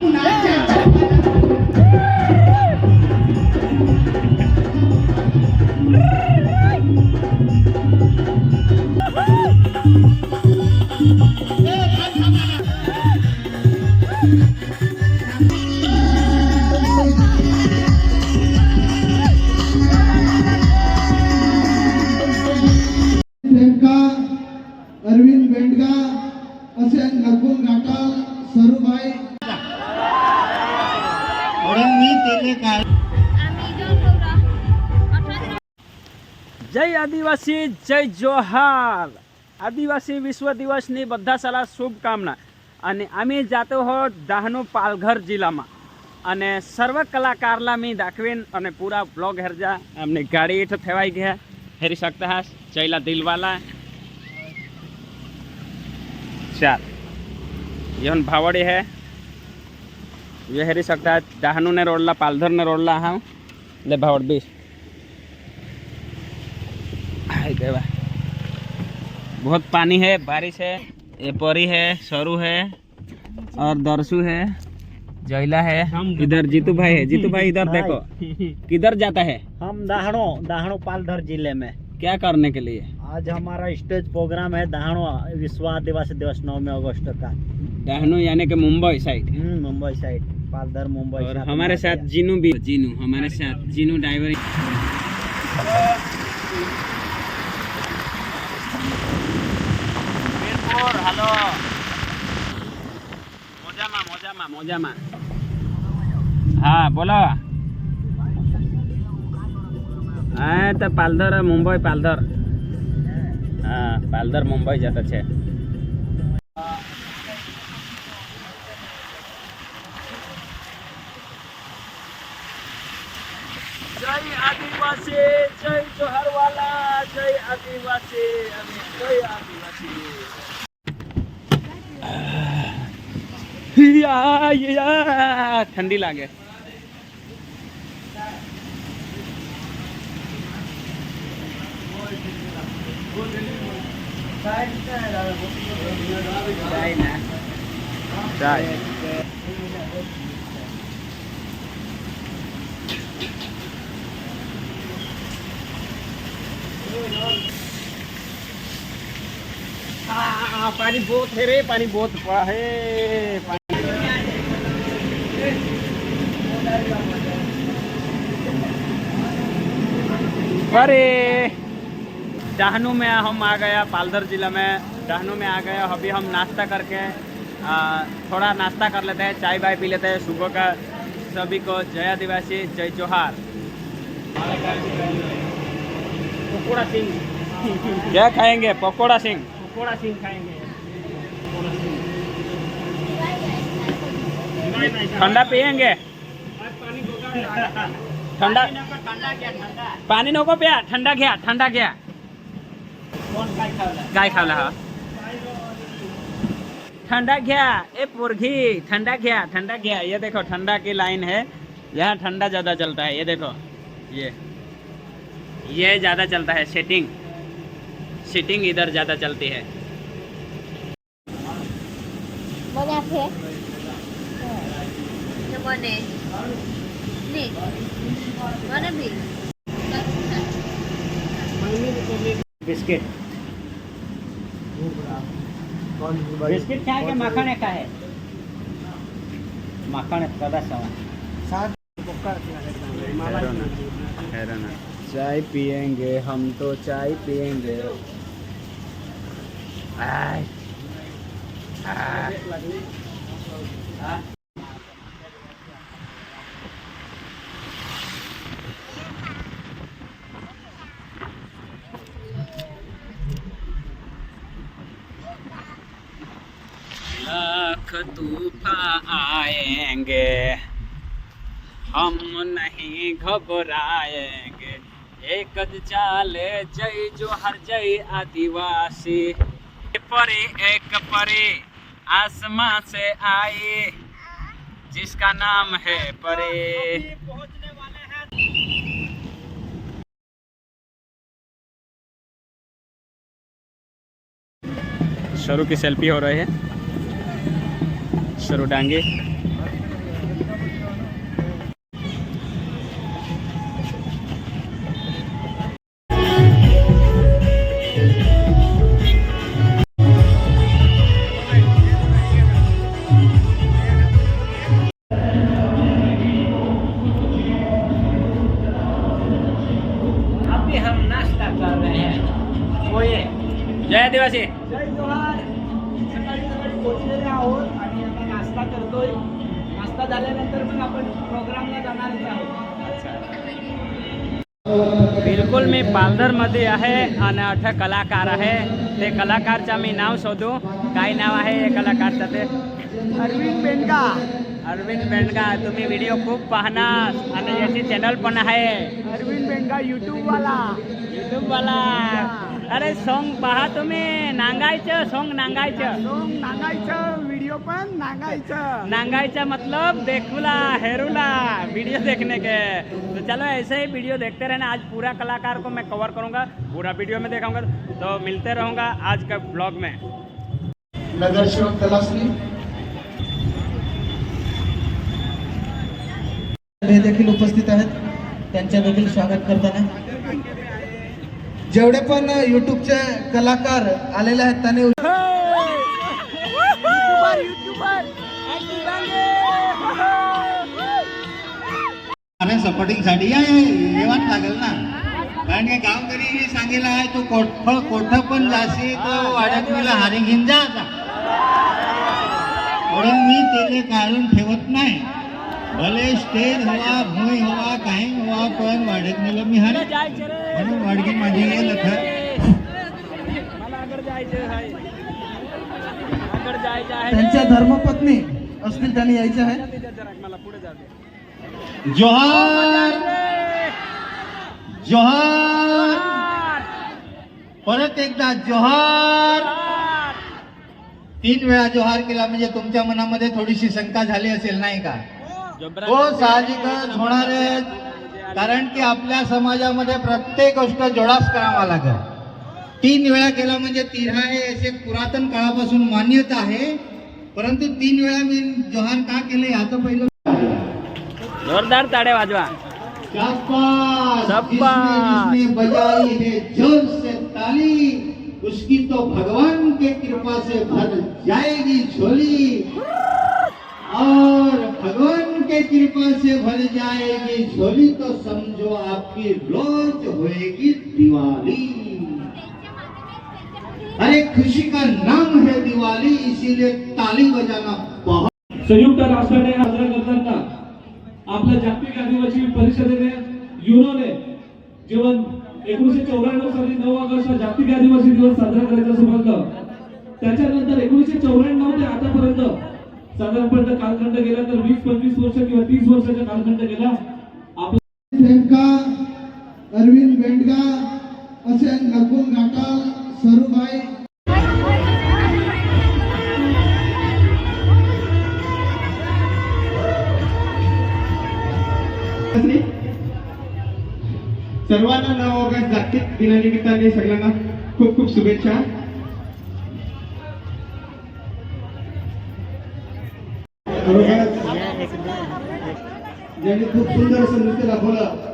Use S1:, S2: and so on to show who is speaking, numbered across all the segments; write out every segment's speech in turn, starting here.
S1: una
S2: જય આદિવાસી, જય જોહાર. આદિવાસી વિશ્વ દિવસની બધા સારા શુભકામના. અને અમે જાતો હો દાહનો પાલઘર જિલ્લામાં. અને સર્વ કલાકારલા મેં દાખવીન અને પૂરા બ્લોગ હેરજા અમને ગાડી હેઠ થવાઈ ગયા. હેરી શકતા હાસ જયલા દિલવાલા. ચાર યહન ભાવડી હૈ. ये हेरी सकता है। डहानू ने रोडला पालधर ने रोडला हाँ। ले भावड़ बीस देवा बहुत पानी है बारिश है ये परी है सरू है और दरसू है जैला है। इधर जीतू भाई है जीतू भाई इधर देखो किधर जाता है?
S1: हम दाहणो दाहणो पालघर ज़िले में।
S2: क्या करने के लिए?
S1: आज हमारा स्टेज प्रोग्राम है दाहणो विश्व आदिवासी दिवस नौवीं अगस्त का।
S2: डहानू यानी कि मुंबई साइड।
S1: हम्म, मुंबई साइड। पालघर मुंबई
S2: और
S1: साथ
S2: हमारे
S1: में
S2: साथ
S1: आते
S2: जीनू भी जीनू हमारे साथ जीनू ड्राइवर हेलो मोजामा मोजामा मोजामा हाँ बोलो હા તો પાલધર મુંબઈ પાલધર હા પાલધર મુંબઈ જતો છે જય આદિવાસી જય જોહરવાલા જય આદિવાસી અને જય આદિવાસી યા, યા, ઠંડી લાગે ચાય ના ચાય हाँ, पानी बहुत है रे पानी बहुत पड़ा है। पानी अरे डहनू में हम आ गया पालधर जिला में। डहानू में आ गया अभी हम नाश्ता करके आ, थोड़ा नाश्ता कर लेते हैं चाय बाय पी लेते हैं। सुबह का सभी को जय आदिवासी जय जोहार। पकौड़ा सिंह। क्या खाएँगे? पकौड़ा सिंह। पकौड़ा सिंह खाएँगे। ठंडा पियेंगे? ठंडा पानी नको प्या ठंडा। घ्या ठंडा घ्या काय? खावला? हा। ठंडा घ्या ए पुरघी ठंडा घ्या ठंडा घ्या ये देखो ठंडा की लाइन है। यहाँ ठंडा ज़्यादा चलता है ये देखो। ये। ये ज़्यादा चलता है सेटिंग सेटिंग इधर ज़्यादा चलती है
S1: बिस्किट बिस्किट क्या है माखन का है मक्खन कदा सवा साथ हैरान है
S2: चाय पियेंगे हम तो चाय पियेंगे। लाख तूफ़ान आएँगे हम नहीं घबराएँगे एक चाले, जय जो हर जय आदिवासी। परी, एक परी, आसमां से आई, जिसका नाम है परी। शुरू की सेल्फी हो रही है। शुरू डांगे। आदिवासी. जय जोहार. सकाळी सकाळी पोहोचलेले आहोत आणि आता नाश्ता करतोय. नाश्ता झाल्यानंतर मग आपण प्रोग्रामला जाणारच आहोत. बिलकुल मी पालघरमध्ये आहे आणि अठा कलाकार आहे. ते कलाकारचा मी नाव शोधू. काय नाव आहे हे कलाकारचं ते? अरविंद बेंडगा अरविंद बेंडगा तुम्ही व्हिडिओ खूप पाहणार. आणि याची चॅनल पण आहे. अरविंद बेंडगा यूट्यूबवाला यूट्यूबवाला अरे सॉन्ग पहा तुम्ही. नांगायचं सॉन्ग नांगायचं.
S3: सॉन्ग नांगायचं व्हिडिओ पण नांगायचं.
S2: मतलब देखुला हेरुला वीडियो देखने के तो चलो ऐसे ही वीडियो देखते रहना। आज पूरा कलाकार को मैं कवर करूँगा पूरा वीडियो में देखाऊँगा। तो मिलते रहूँगा आज का ब्लॉग में।
S4: नगरसेवक तलासरी हे देखील उपस्थित आहेत. त्यांच्या देखील स्वागत करताना. जेवढे पण युट्यूबचे कलाकार आलेले आहेत त्यांनी
S5: सपोर्टिंगसाठी या येवाच लागेल ना. कारण की गावकरी सांगेल आहे तू कोठ कोठ पण जाशी तो वाड्यात मला हारी घेऊन जा आता. म्हणून मी त्याला काढून ठेवत नाही. भले स्टेज हवा भुई हवा काही हवा पण वाड्यात मला मी हारी. म्हणून वाडगी माझी ये लखत
S2: मला आगड जायचं आहे. आगड जायचं आहे.
S4: त्यांच्या धर्मपत्नी असतील त्यांनी यायचे आहे.
S5: जोहार! जोहार! परत एकदा जोहार! तीन वेळा जोहार केला म्हणजे तुमच्या मनामध्ये थोडीशी शंका झाली असेल नाही का? हो साहजिकच होणार आहे कारण की आपल्या समाजामध्ये प्रत्येक गोष्ट जोडास करावा लागत तीन वेळा केला म्हणजे हे असे पुरातन काळापासून मान्यता आहे. परंतु तीन वेळा मी जोहार का केले याचं पहिलं
S2: जोरदार ताडे वाजवा.
S5: बजाई है जोर से ताली. उसकी तो भगवान के कृपा से भर जाएगी झोली. कृपा से भर जाएगी झोली तो समझो आपकी रोज होएगी दिवाली। अरे खुशी का नाम है दिवाली इसीलिए ताली बजाना बहुत
S6: संयुक्त राष्ट्राने साजरा करताना आपल्या जागतिक आदिवासी परिषदेने युनोने जेव्हा एकोणीशे चौऱ्याण्णव साली नऊ ऑगस्ट हा जागतिक आदिवासी दिवस साजरा करायचा असं त्याच्यानंतर एकोणीशे चौऱ्याण्णव ते आतापर्यंत साधारणपणे कालखंड गेला तर वीस पंचवीस वर्ष किंवा तीस वर्षाचा कालखंड गेला. आपला
S4: बेंडका अरविंद बेंडगा असे नकुल घाटाल सरुबाई.
S5: सर्वांना नऊ ऑगस्ट जागतिक दिनानिमित्ताने सगळ्यांना खूप खूप शुभेच्छा.
S4: ज्यांनी खूप सुंदर असं नृत्य दाखवलं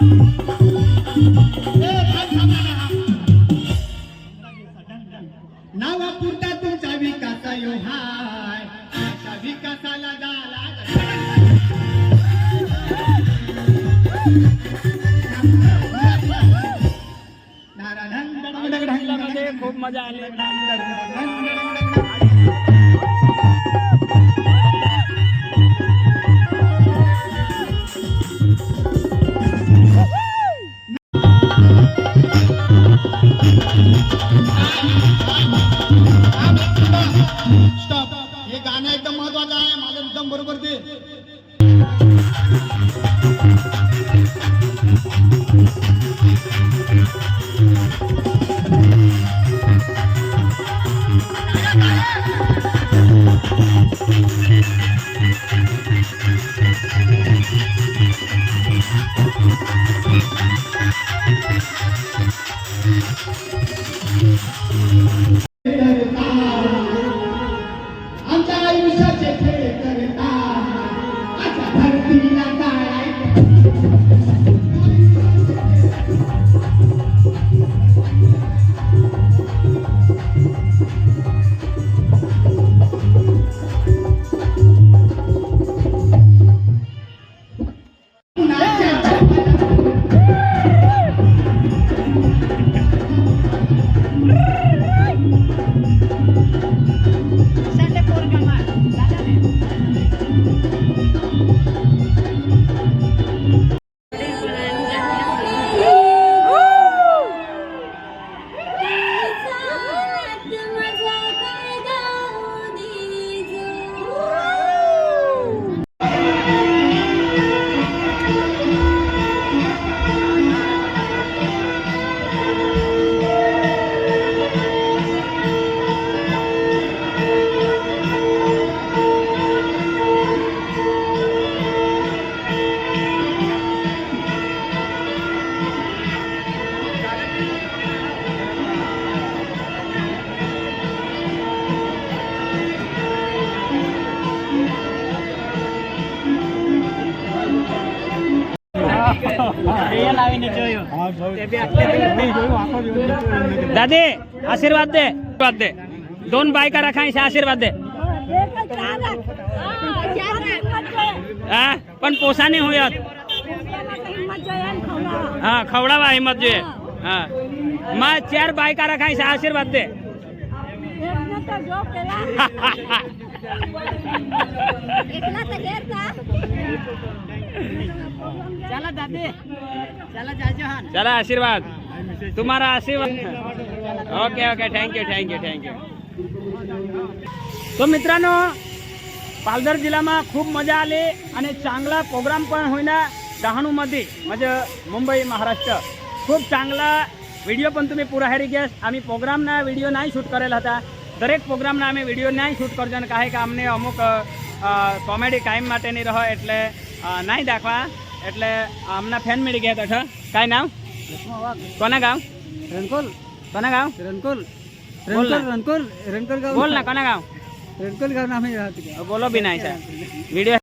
S3: Thank you.
S2: દાદી આશીર્વાદ દે આશીર્વાદ દે दोन बायका रखायचे आशीर्वाद दे हा पण पोसा नाही होत हा खवडावा हिंमत જોઈએ हा मग चार बायका रखायचे आशीर्वाद दे
S7: मोठा जॉब केला. एकला तर हेरचा
S2: चला दादे. चला जाजोहान. चला आशीर्वाद. तुम्हाला आशीर्वाद. Okay okay thank you thank you thank you तो मित्रांनो पालघर जिल्हामा खूप मजा आली आणि चांगला प्रोग्राम पण होईना डहाणूमध्ये म्हणजे मुंबई महाराष्ट्र. खूप चांगला व्हिडिओ पण तुम्ही पुराहारी घ्यास. आम्ही प्रोग्राम ना व्हिडिओ नाही शूट करायला होता દરેક પ્રોગ્રામના અમે વીડિયો નાય શૂટ કરજો અને કે અમને અમુક કોમેડી કાયમ માટે નહીં રહો એટલે નાય દાખવા એટલે અમને ફેન મળી ગયા હતા કાંઈ નામ? કોના ગામ?
S3: રણકોલ.
S2: કોના ગામ? રણકોલ. રણકોલ
S3: રણકોલ રણકોલ ગામ
S2: બોલ ના કોના ગામ?
S3: રણકોલ ગામ નામે
S2: બોલો બી નાય સાહેબ વીડિયો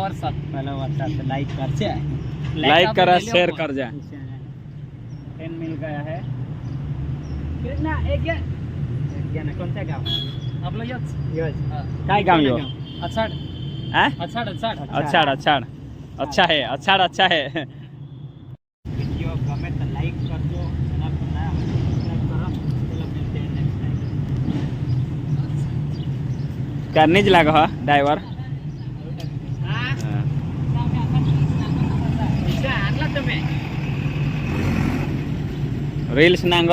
S1: फॉलोवर फॉलोवर लाइक कर
S2: लाइक करा शेयर कर जाए 10 मिल गया है कृष्णा एक या ना कौन सा गाँव
S1: आप लोग यस यस
S2: काय गाँव यो
S1: अच्छा
S2: हैं
S1: अच्छा अच्छा
S2: अच्छा अच्छा अच्छा है अच्छा अच्छा है वीडियो गमे तो लाइक कर दो चैनल लगा ड्राइवर रील्स नांग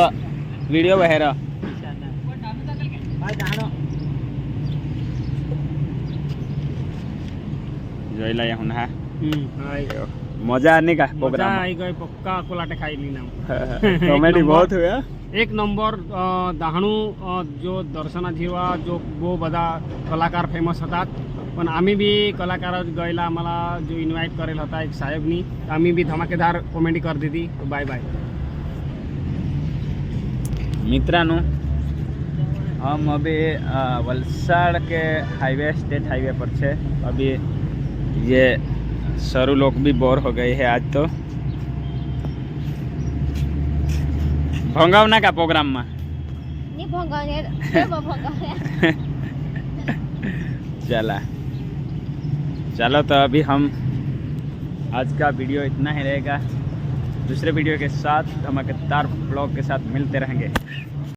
S2: वीडियो बाहर। जयला यहुन हा। हम्म। हाय मज़ा आने का मज़ा आई
S8: गए पक्का कोलाटे खाइली ना।
S2: कॉमेडी बहुत हुआ।
S8: एक नंबर दाहणु जो दर्शन जीवा जो वो बड़ा कलाकार फ़ेमस होता। पण आम्ही भी कलाकार गयला मला जो इनवाइट करेल होता एक साहेबनी आम्ही भी धमाकेदार कॉमेडी कर दीदी। तो बाय बाय
S2: मित्रांनो हम अभी अ, वलसाड के हाईवे स्टेट हाईवे पर छे अभी ये सरू लोग भी बोर हो गए हैं आज तो भंगावना का प्रोग्राम में
S7: ની ભંગાને કેવો ભંગાને
S2: चला चलो तो अभी हम आज का वीडियो इतना ही रहेगा दूसरे वीडियो के साथ धमाकेदार ब्लॉग के साथ मिलते रहेंगे।